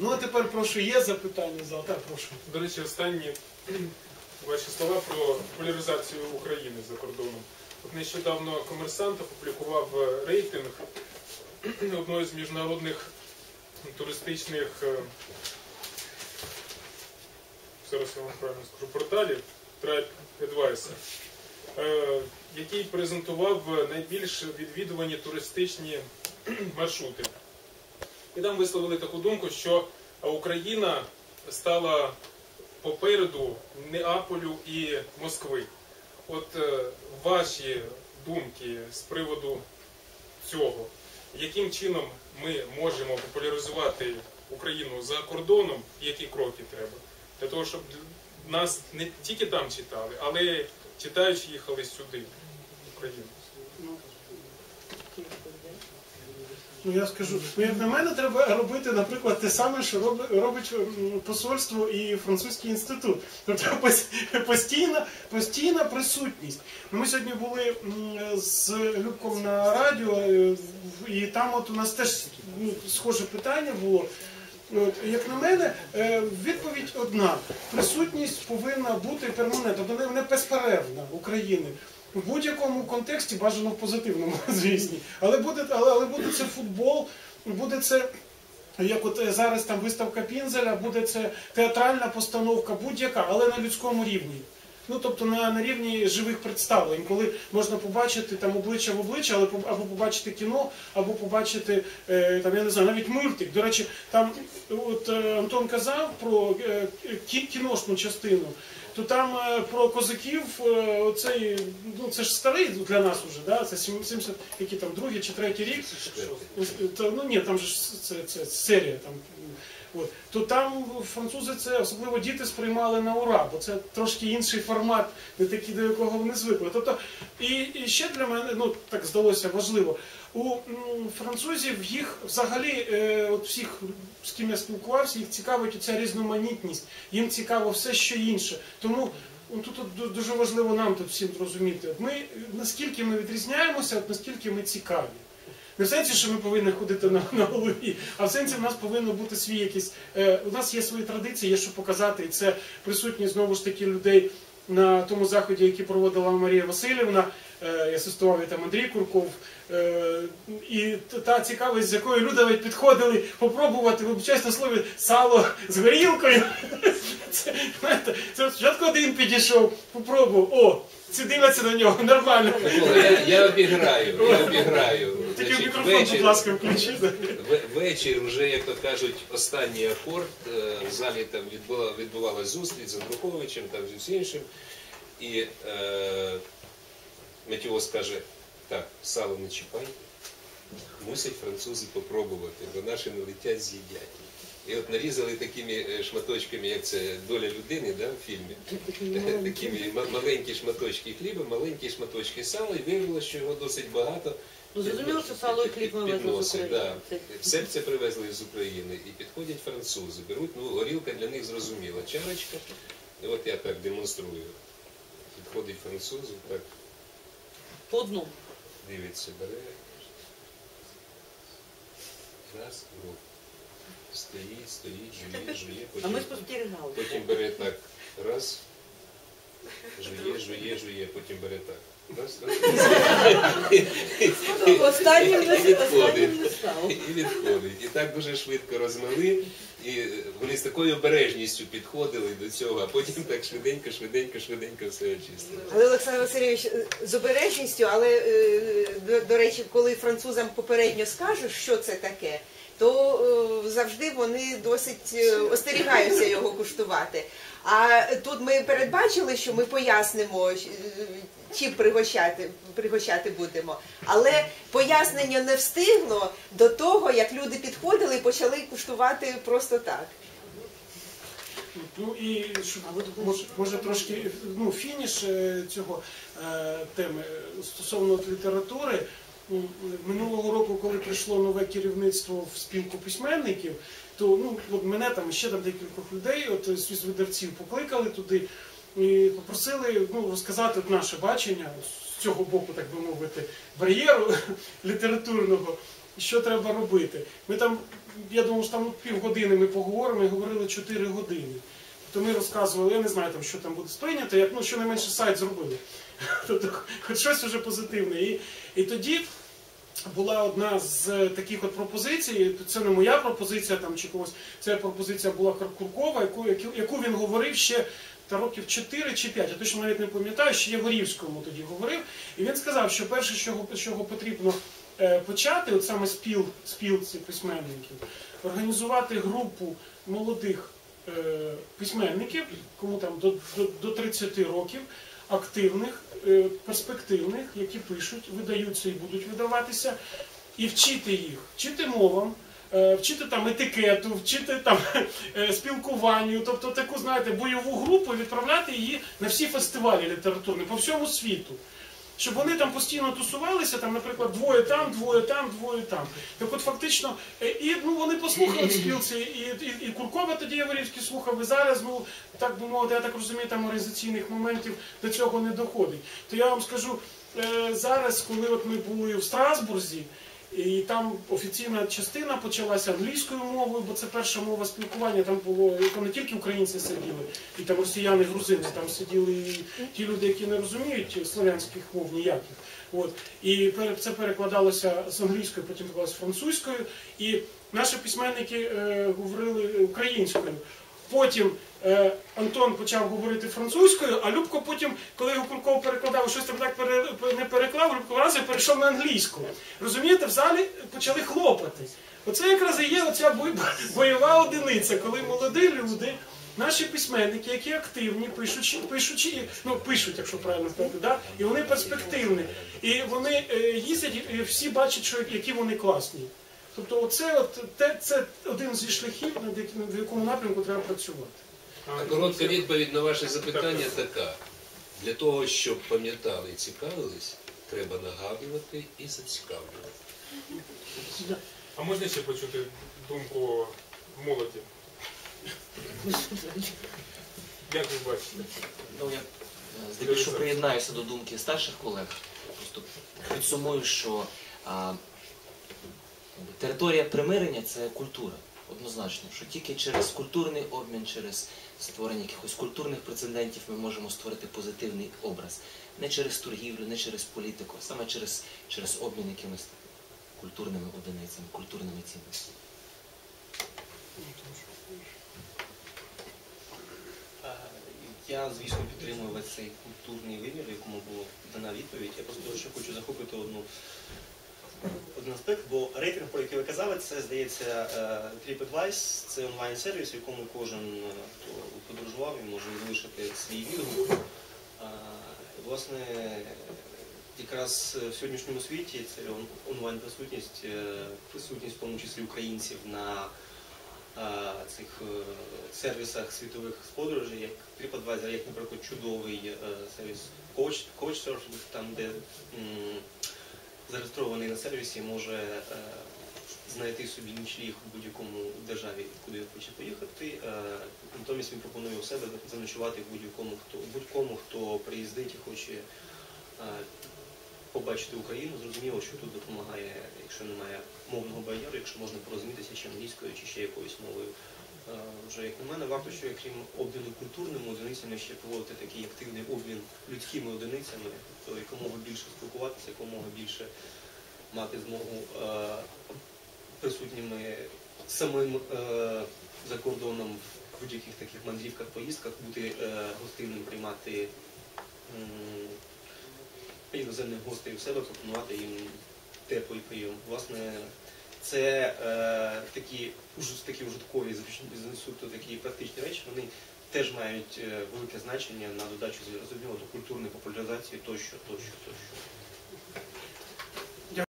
Ну а тепер прошу, є запитання зал? Так, прошу. До речі, останні ваші слова про популяризацію України за кордоном. От нещодавно комерсант опублікував е, рейтинг одного з міжнародних туристичних, е, зараз я вам правильно скажу, порталів TripAdvisor, е, який презентував найбільш відвідувані туристичні маршрути. І там висловили таку думку, що Україна стала попереду Неаполю і Москви. От е, ваші думки з приводу цього, яким чином ми можемо популяризувати Україну за кордоном, які кроки треба, для того, щоб нас не тільки там читали, але читаючи їхали сюди, в Україну. Ну я скажу, ну як на мене, треба робити, наприклад, те саме, що робить посольство і французький інститут. Тобто постійна, постійна присутність. Ми сьогодні були з Любком на радіо, е, і там от у нас теж ну, схоже питання було. От, як на мене, е, відповідь одна: присутність повинна бути перманентна, тобто не- не безперервна України. В будь-якому контексті бажано в позитивному, звісно. Але буде, але, але буде це футбол, буде це. Як от е, зараз там виставка Пінзеля, буде це театральна постановка, будь-яка, але на людському рівні. Ну тобто на, на рівні живих представлень, коли можна побачити там обличчя в обличчя, але або побачити кіно, або побачити е, там, я не знаю, навіть мультик. До речі, там от е, Антон казав про е, кі- кіношну частину. То там е, про козаків, е, оцей, ну це ж старий для нас уже, да? це сім- 70, який там другий чи третій рік. Та, ну ні, там же ж це, це серія. Там, от. То там французи це, особливо діти сприймали на ура, бо це трошки інший формат, не такий, до якого вони звикли. Тобто, і, і ще для мене, ну так здалося важливо, у французів їх взагалі, е, от всіх, з ким я спілкувався, їх цікавить ця різноманітність, їм цікаво все, що інше. Тому тут, дуже важливо нам тут всім зрозуміти. Ми наскільки ми відрізняємося, от наскільки ми цікаві. Не в сенсі, що ми повинні ходити на, на голові, а в сенсі в нас повинно бути свій якийсь. Е, у нас є свої традиції, є що показати, і це присутні знову ж таки людей на тому заході, який проводила Марія Васильівна. Е, я асистував і там Андрій Курков. Е, і та цікавість, з якою люди навіть підходили попробувати, вибачаюсь на слові, сало з горілкою. Це, знаєте, спочатку один підійшов, попробував, о, ці дивляться на нього, нормально. Я обіграю, я обіграю. Тільки мікрофон, будь ласка, включіть. В- Вечір, вже, як то кажуть, останній акорд. е, В залі там відбувалася зустріч з Андруховичем, там з усім іншим. І е, Матіос каже, так, сало не чіпай, мусять французи попробувати, бо наші не летять, з'їдять. І от нарізали такими е, шматочками, як це доля людини да, в фільмі. Такими маленькі шматочки хліба, маленькі шматочки сала, і виявилося, що його досить багато. Ну, зрозуміло, що сало і хліб ми везли з України. да. Це- Все це привезли з України і підходять французи, беруть, ну горілка для них зрозуміла, чарочка. І от я так демонструю. Підходить француз, так По одному. дивиться, бере. Раз, рух. Стоїть, стоїть, жує, жує, А ми потім, спостерігали. потім бере так. Раз. Жує, жує, жує, потім бере так. Останнім не І відходить. І відходить. І так дуже швидко розмили. І вони з такою обережністю підходили до цього, а потім так швиденько, швиденько, швиденько все очистили. Але Олександр Васильович з обережністю, але е, до, до речі, коли французам попередньо скажеш, що це таке, то е, завжди вони досить е, остерігаються його куштувати. А тут ми передбачили, що ми пояснимо, чим пригощати, пригощати будемо. Але пояснення не встигло до того, як люди підходили і почали куштувати просто так. Ну і може, може трошки ну, фініш е, цього е, теми е, стосовно літератури. Ну, Минулого року, коли прийшло нове керівництво в спілку письменників, то ну, от мене там ще там декількох людей, от е, з видавців покликали туди і попросили ну, розказати наше бачення з цього боку, так би мовити, бар'єру літературного. що треба робити. Ми там, я думав, що там півгодини ми поговоримо і говорили 4 години. То ми розказували, я не знаю, там, що там буде сприйнято, як ну, щонайменше сайт зробили. Тобто, хоч щось вже позитивне. І, і тоді була одна з таких от пропозицій, це не моя пропозиція там чи когось, це пропозиція була Куркова, яку, яку, яку він говорив ще та років 4 чи 5, я точно навіть не пам'ятаю, ще Яворівському тоді говорив. І він сказав, що перше, з чого потрібно е, почати, от саме спіл, спілці письменників, організувати групу молодих е, письменників, кому там до, до, до 30 років, активних, е, перспективних, які пишуть, видаються і будуть видаватися, і вчити їх, вчити мовам. Е, Вчити там етикету, вчити там е, спілкуванню, тобто таку, знаєте, бойову групу відправляти її на всі фестивалі літературні по всьому світу. Щоб вони там постійно тусувалися, там, наприклад, двоє там, двоє там, двоє там. Так от фактично, е, і ну вони послухали спілці, і, і, і Куркова тоді Яворівський слухав, і зараз, ну так би мовити, я так розумію, там організаційних моментів до цього не доходить. То я вам скажу, зараз, коли от ми були в Страсбурзі, і там офіційна частина почалася англійською мовою, бо це перша мова спілкування. Там було не тільки українці сиділи, і там росіяни, грузини, там сиділи і ті люди, які не розуміють слов'янських мов ніяких. От і це перекладалося з англійської, потім з французькою. І наші письменники е, говорили українською. Потім е, Антон почав говорити французькою, а Любко потім, коли його Курков перекладав, щось там так пере, не переклав, Любко разом перейшов на англійську. Розумієте, в залі почали хлопати. Оце якраз і є оця бойова одиниця, коли молоді люди, наші письменники, які активні, пишучи, пишучи, ну пишуть, якщо правильно сказати, да? і вони перспективні. І вони е, їздять, і всі бачать, що які вони класні. Тобто, оце от те, це один зі шляхів, над яким- в якому напрямку треба працювати. Коротка відповідь на ваше запитання така. Для того, щоб пам'ятали і цікавились, треба нагадувати і зацікавлювати. А можна ще почути думку молоді? Як ви бачите? Ну, я е, здебільшого приєднаюся до думки старших колег. Просто підсумую, що а, територія примирення це культура. Однозначно, що тільки через культурний обмін, через створення якихось культурних прецедентів ми можемо створити позитивний образ. Не через торгівлю, не через політику, а саме через, через обмін якимись культурними одиницями, культурними цінностями. Я, звісно, підтримую весь цей культурний вимір, якому була дана відповідь. Я просто ще хочу захопити одну, один аспект, бо рейтинг, про який ви казали, це, здається, е, TripAdvice, це онлайн-сервіс, в якому кожен, е, хто подорожував, може залишити свій відгук. Власне, якраз в сьогоднішньому світі це онлайн-присутність, е, присутність в тому числі українців на цих сервісах світових подорожей, як TripAdvisor, як, наприклад, чудовий сервіс Couchsurfing, там, де зареєстрований на сервісі може е, знайти собі нічліг у будь-якому державі, куди він хоче поїхати. Е, Натомість він пропонує у себе заночувати будь-якому, хто будь-кому, хто приїздить і хоче е, побачити Україну. Зрозуміло, що тут допомагає, якщо немає мовного бар'єру, якщо можна порозумітися чи англійською, чи ще якоюсь мовою. Вже як на мене, варто, що крім обміну культурними одиницями, ще проводити такий активний обмін людськими одиницями, тобто якомога більше спілкуватися, якомога більше мати змогу е, присутніми самим е, за кордоном в будь-яких таких мандрівках, поїздках, бути е, гостинним, приймати м, іноземних гостей у себе, пропонувати їм теплий прийом. Власне, це е, такі, такі ужиткові, зручні- суто такі практичні речі, вони теж мають е, велике значення на додачу зрозуміло до культурної популяризації тощо, тощо, тощо.